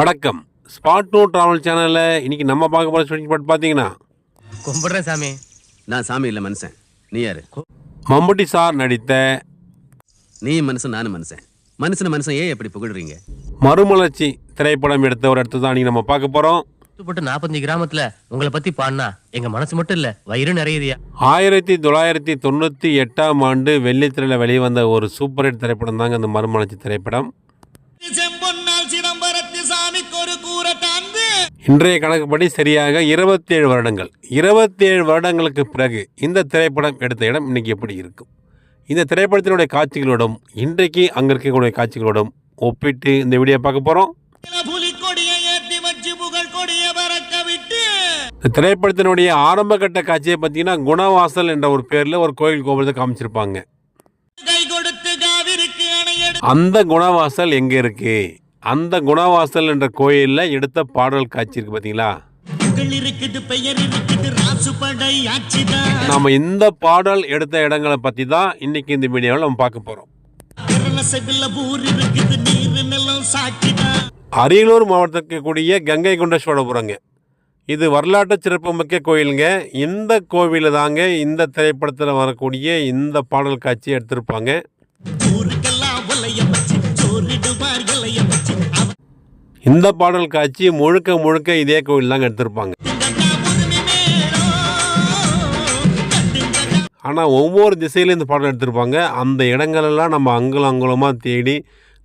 வணக்கம். Spot to travel சேனலில் இன்னைக்கு நம்ம பார்க்க போகிற ஷூட்டிங் ஸ்பாட் பார்த்தீங்கன்னா கும்பிடுறேன் சாமி. நான் சாமி இல்லை மனுஷன். நீ யாரு? மம்முட்டி சார் நடித்த நீ மனுஷன் நானும் மனுஷன். மனுஷன் மனுஷன் ஏன் எப்படி புகழ்றீங்க? மறுமலர்ச்சி திரைப்படம் எடுத்த ஒரு இடத்து தான் இன்னைக்கு நம்ம பார்க்க போகிறோம் போட்டு நாற்பத்தஞ்சு கிராமத்துல உங்களை பத்தி பாடினா எங்க மனசு மட்டும் இல்ல வயிறு நிறையுதியா? ஆயிரத்தி தொள்ளாயிரத்தி தொண்ணூற்றி எட்டாம் ஆண்டு வெள்ளித்திரையில் வெளிவந்த ஒரு சூப்பர் ஹிட் திரைப்படம் தாங்க அந்த மறுமலர்ச்சி திரைப்படம். இன்றைய கணக்குப்படி சரியாக இருபத்தேழு வருடங்கள். இருபத்தேழு வருடங்களுக்கு பிறகு இந்த திரைப்படம் எடுத்த இடம் இன்னைக்கு எப்படி இருக்கும்? இந்த திரைப்படத்தினுடைய காட்சிகளோடும் இன்றைக்கு அங்கே இருக்கக்கூடிய காட்சிகளோடும் ஒப்பிட்டு இந்த வீடியோ பார்க்க போகிறோம் இந்த திரைப்படத்தினுடைய ஆரம்ப கட்ட காட்சியை பார்த்தீங்கன்னா குணவாசல் என்ற ஒரு பேரில் ஒரு கோயில் கோபுரத்தை காமிச்சிருப்பாங்க. அந்த குணவாசல் எங்கே இருக்கு? அந்த குணவாசல் என்ற கோயிலில் எடுத்த பாடல் காட்சி பார்த்தீங்களா இருக்குது பெயர் இருக்குது ராசுபடை ஆட்சிதான். நாம் இந்த பாடல் எடுத்த இடங்களை பற்றி தான் இன்னைக்கு இந்த வீடியோவில் நம்ம பார்க்க போகிறோம் அரியலூர் மாவட்டத்துக்கு கூடிய கங்கை கொண்ட சோழபுரங்க இது வரலாற்று சிறப்புமிக்க கோயிலுங்க. இந்த கோவிலில் தாங்க இந்த திரைப்படத்தில் வரக்கூடிய இந்த பாடல் காட்சி எடுத்திருப்பாங்க. இந்த பாடல் காட்சி முழுக்க முழுக்க இதே கோவில் தாங்க எடுத்திருப்பாங்க. ஆனால் ஒவ்வொரு திசையிலும் இந்த பாடல் எடுத்திருப்பாங்க. அந்த இடங்களெல்லாம் நம்ம அங்குலம் அங்குலமாக தேடி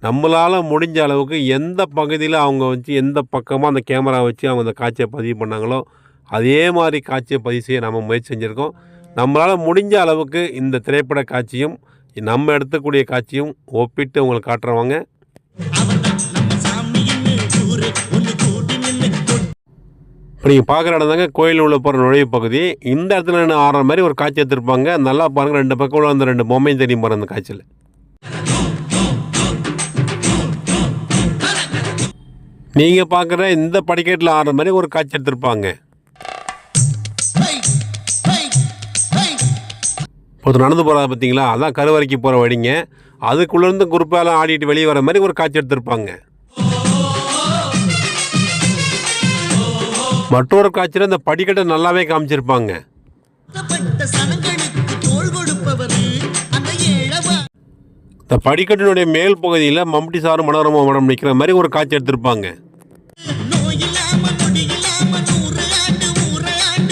நம்மளால் முடிஞ்ச அளவுக்கு எந்த பகுதியில் அவங்க வச்சு எந்த பக்கமாக அந்த கேமரா வச்சு அவங்க அந்த காட்சியை பதிவு பண்ணாங்களோ அதே மாதிரி காட்சியை பதிவு செய்ய நம்ம முயற்சி செஞ்சுருக்கோம். நம்மளால் முடிஞ்ச அளவுக்கு இந்த திரைப்பட காட்சியும் நம்ம எடுத்தக்கூடிய காட்சியும் ஒப்பிட்டு உங்களுக்கு காட்டுறவங்க. இப்போ நீங்கள் பார்க்குற இடம் தாங்க கோயில் உள்ள போகிற நுழைவு பகுதி. இந்த இடத்துல நின்று ஆடுற மாதிரி ஒரு காட்சி எடுத்திருப்பாங்க. நல்லா பாருங்கள் ரெண்டு பக்கம் உள்ள அந்த ரெண்டு பொம்மையும் தெரியும் பாருங்க அந்த காட்சியில். நீங்கள் பார்க்குற இந்த படிக்கட்டில் ஆடுற மாதிரி ஒரு காட்சி எடுத்திருப்பாங்க. ஒருத்தர் நடந்து போகிறத பார்த்தீங்களா அதான் கருவறைக்கு போகிற வழிங்க. அதுக்குள்ளேருந்து குரூப்பாலாம் ஆடிட்டு வெளியே வர மாதிரி ஒரு காட்சி எடுத்திருப்பாங்க. மற்றொரு காட்சியில் இந்த படிக்கட்டை நல்லாவே காமிச்சிருப்பாங்க. அந்த இந்த படிக்கட்டினுடைய மேல் பகுதியில் மம்முட்டி சாரும் மனோரமா மேடம் நிற்கிற மாதிரி ஒரு காட்சி எடுத்திருப்பாங்க.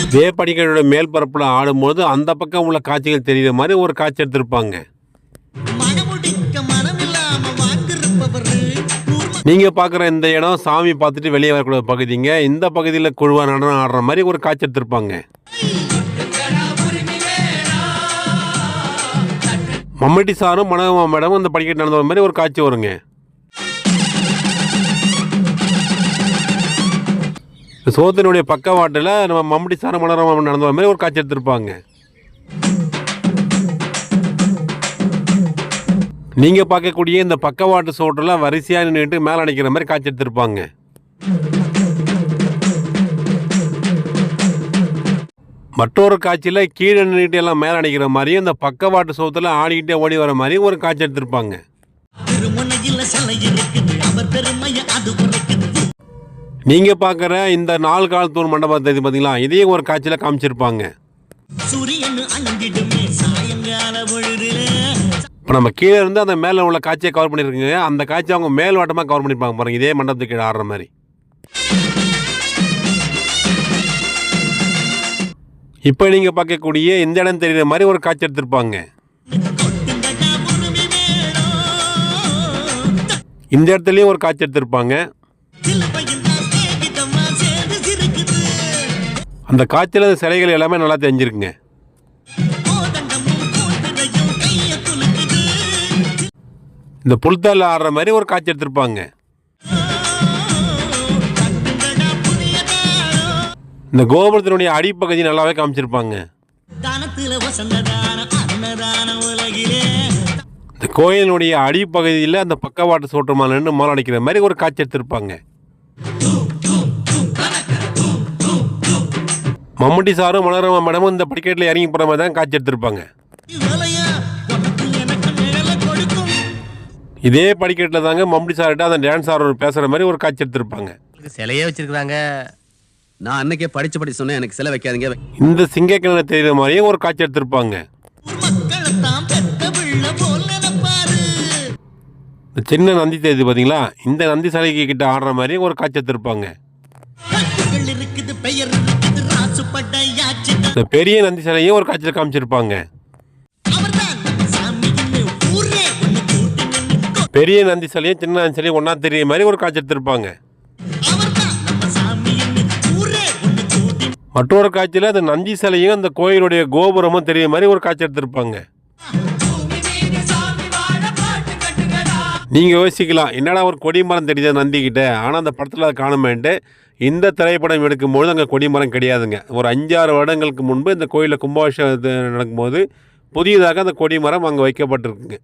இதே படிக்கட்டோட மேல் பரப்பில் ஆடும்போது அந்த பக்கம் உள்ள காட்சிகள் தெரியுற மாதிரி ஒரு காட்சி எடுத்திருப்பாங்க. நீங்க நீங்கள் பார்க்குற இந்த இடம் சாமி பார்த்துட்டு வெளியே வரக்கூடிய பகுதிங்க. இந்த பகுதியில் குழுவாக நடனம் ஆடுற மாதிரி ஒரு காட்சி எடுத்திருப்பாங்க. மம்மட்டி சாரும் மனோகமா மேடமும் இந்த படிக்கட்டு நடந்த வர மாதிரி ஒரு காட்சி வருங்க. இந்த சோதனுடைய பக்கவாட்டில் நம்ம மம்மட்டி சாரும் மனோரமா நடந்த மாதிரி ஒரு காட்சி எடுத்திருப்பாங்க. நீங்கள் பார்க்கக்கூடிய இந்த பக்கவாட்டு சோட்டெல்லாம் வரிசையாக நின்றுட்டு மேலே அடிக்கிற மாதிரி காய்ச்சி எடுத்திருப்பாங்க. மற்றொரு காட்சியில் கீழே நின்றுட்டு எல்லாம் மேலே அடிக்கிற மாதிரியும் இந்த பக்கவாட்டு சோத்தில் ஆடிக்கிட்டே ஓடி வர மாதிரியும் ஒரு காட்சி எடுத்திருப்பாங்க. நீங்கள் பார்க்குற இந்த நாலு கால் தூண் மண்டபத்தை இது பார்த்தீங்களா இதையும் ஒரு காட்சியில் காமிச்சிருப்பாங்க. சூரியன் இப்போ நம்ம கீழே இருந்து அந்த மேலே உள்ள காட்சியை கவர் பண்ணியிருக்கீங்க அந்த காட்சி அவங்க மேல் வாட்டமாக கவர் பண்ணியிருப்பாங்க பாருங்க. இதே மண்டபத்துக்கு கீழே ஆடுற மாதிரி. இப்போ நீங்கள் பார்க்கக்கூடிய இந்த இடம் தெரியுற மாதிரி ஒரு காட்சி எடுத்திருப்பாங்க. இந்த இடத்துலையும் ஒரு காட்சி எடுத்திருப்பாங்க. அந்த காட்சியில் சிலைகள் எல்லாமே நல்லா தெரிஞ்சிருக்குங்க. இந்த புல்தால் ஆடுற மாதிரி ஒரு காட்சி எடுத்திருப்பாங்க. இந்த கோபுரத்தினுடைய அடிப்பகுதி நல்லாவே காமிச்சிருப்பாங்க. இந்த கோயிலினுடைய அடிப்பகுதியில் அந்த பக்கவாட்டு சோற்றமாக நின்று மாலை அடிக்கிற மாதிரி ஒரு காட்சி எடுத்திருப்பாங்க. மம்முட்டி சாரும் மனோரமா மேடமும் இந்த படிக்கட்டில் இறங்கி போகிற மாதிரி தான் காட்சி எடுத்திருப்பாங்க. இதே படிக்கட்டில் தாங்க மம்படி சார்கிட்ட அந்த டான்ஸ் ஆர்வர் பேசுகிற மாதிரி ஒரு காட்சி எடுத்திருப்பாங்க. சிலையே வச்சிருக்காங்க நான் அன்னைக்கே படிச்சு படிச்சு சொன்னேன் எனக்கு சிலை வைக்காதீங்க. இந்த சிங்கக்கிழமை தெரியுற மாதிரியே ஒரு காட்சி எடுத்திருப்பாங்க. இந்த சின்ன நந்தி தெரியுது பார்த்தீங்களா இந்த நந்தி சிலைக்கு கிட்ட ஆடுற மாதிரி ஒரு காட்சி எடுத்திருப்பாங்க. இந்த பெரிய நந்தி சிலையும் ஒரு காட்சியில் காமிச்சிருப்பாங்க. பெரிய நந்தி சிலையும் சின்ன நந்தி சிலையும் ஒன்றா தெரிய மாதிரி ஒரு காட்சி எடுத்திருப்பாங்க. மற்றொரு காட்சியில் அந்த நந்தி சிலையும் அந்த கோயிலுடைய கோபுரமும் தெரிய மாதிரி ஒரு காட்சி எடுத்திருப்பாங்க. நீங்கள் யோசிக்கலாம் என்னடா ஒரு கொடிமரம் தெரியுது நந்திக்கிட்ட ஆனால் அந்த படத்தில் அதை காணுமேன்ட்டு இந்த திரைப்படம் எடுக்கும்போது அங்கே கொடிமரம் கிடையாதுங்க. ஒரு அஞ்சாறு வருடங்களுக்கு முன்பு இந்த கோயிலில் கும்பாபிஷேகம் நடக்கும்போது புதியதாக அந்த கொடிமரம் அங்கே வைக்கப்பட்டிருக்குங்க.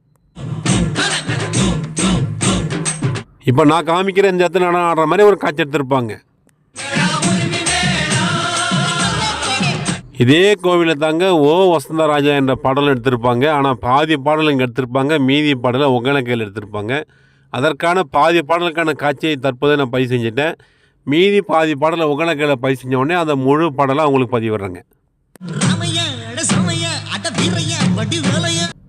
இப்போ நான் காமிக்கிற இந்த இடத்துல நான் ஆடுற மாதிரி ஒரு காட்சி எடுத்திருப்பாங்க. இதே கோவிலில் தாங்க ஓ வசந்தராஜா என்ற பாடல் எடுத்திருப்பாங்க. ஆனால் பாதி பாடல் இங்கே எடுத்திருப்பாங்க. மீதி பாடலை ஒகேனக்கல் எடுத்திருப்பாங்க. அதற்கான பாதி பாடலுக்கான காட்சியை தற்போது நான் பதிவு செஞ்சுட்டேன். மீதி பாதி பாடலை ஒகேனக்கல்ல பதிவு செஞ்ச உடனே அந்த முழு பாடலாக உங்களுக்கு பதிவிடுறேங்க.